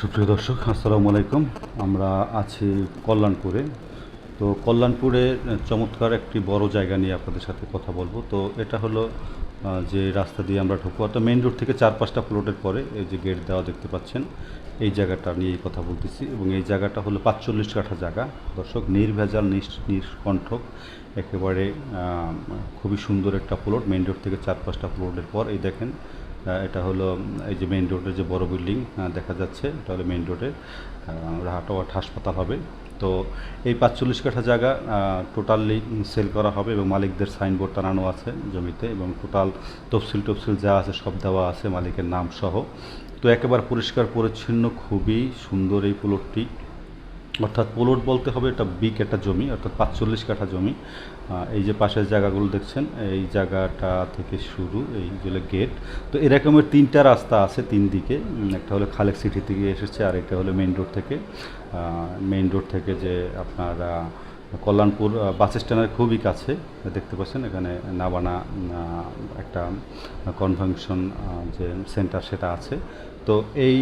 সুপ্রিয় দর্শক, আসসালামু আলাইকুম। আমরা আছি কল্যাণপুরে। তো কল্যাণপুরে চমৎকার একটি বড় জায়গা নিয়ে আপনাদের সাথে কথা বলব। তো এটা হলো যে রাস্তা দিয়ে আমরা ঢুকবো, অর্থাৎ মেইন রোড থেকে চার পাঁচটা প্লটের পরে এই যে গেট দেওয়া দেখতে পাচ্ছেন। এই জায়গাটা নিয়েই কথা বলতেছি এবং এই জায়গাটা হলো পাঁচচল্লিশ কাঠা জায়গা। দর্শক, নির্ভেজাল নিষ্কণ্ঠক, একেবারে খুবই সুন্দর একটা প্লট মেইন রোড থেকে চার পাঁচটা প্লটের পর। এই দেখেন এটা হলো, এই যে মেইন রোডের যে বড় বিল্ডিং দেখা যাচ্ছে। এটা হলো মেইন রোডে রাহাটোয়াট হাসপাতাল হবে। তো এই পাঁচচল্লিশ কাঠা জায়গা টোটালি সেল করা হবে এবং মালিকদের সাইনবোর্ড টানানো আছে জমিতে এবং টোটাল তফসিল টফসিল যা আছে সব দেওয়া আছে মালিকের নাম সহ তো একেবারে পরিষ্কার পরিচ্ছন্ন, খুবই সুন্দর এই প্লটটি অর্থাৎ পোলট বলতে হবে এটা বিক একটা জমি, অর্থাৎ পাঁচচল্লিশ কাঠা জমি। এই যে পাশের জায়গাগুলো দেখছেন, এই জায়গাটা থেকে শুরু, এই গেট তো এরকমের তিনটা রাস্তা আছে তিন দিকে। একটা হলো খালেক সিটি থেকে এসেছে, আর একটা হলো মেইন রোড থেকে। মেন রোড থেকে যে আপনার কল্যাণপুর বাস স্ট্যান্ডের খুবই কাছে, দেখতে পাচ্ছেন, এখানে নাবানা একটা কনভেনশন যে সেন্টার সেটা আছে। তো এই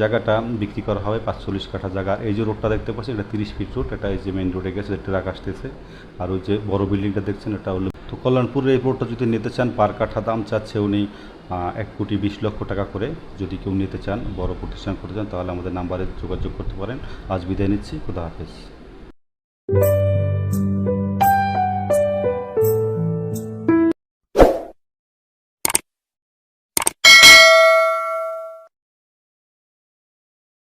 জায়গাটা বিক্রি করা হবে পাঁচচল্লিশ কাঠা জায়গা। এই যে রোডটা দেখতে পাচ্ছেন, এটা তিরিশ ফিট রোড এটা এই যে মেইন রোডে গেছে ট্রাক আসতেছে। আর ওই যে বড় বিল্ডিংটা দেখছেন, এটা হলো তো কল্যাণপুরের এই রোডটা যদি নিতে চান, পার কাঠা দাম চাচ্ছে উনি এক কোটি বিশ লক্ষ টাকা করে। যদি কেউ নিতে চান, বড় প্রতিষ্ঠান করতে চান, তাহলে আমাদের নাম্বারে যোগাযোগ করতে পারেন। আজ বিদায় নিচ্ছি, খুদা হাফেজ।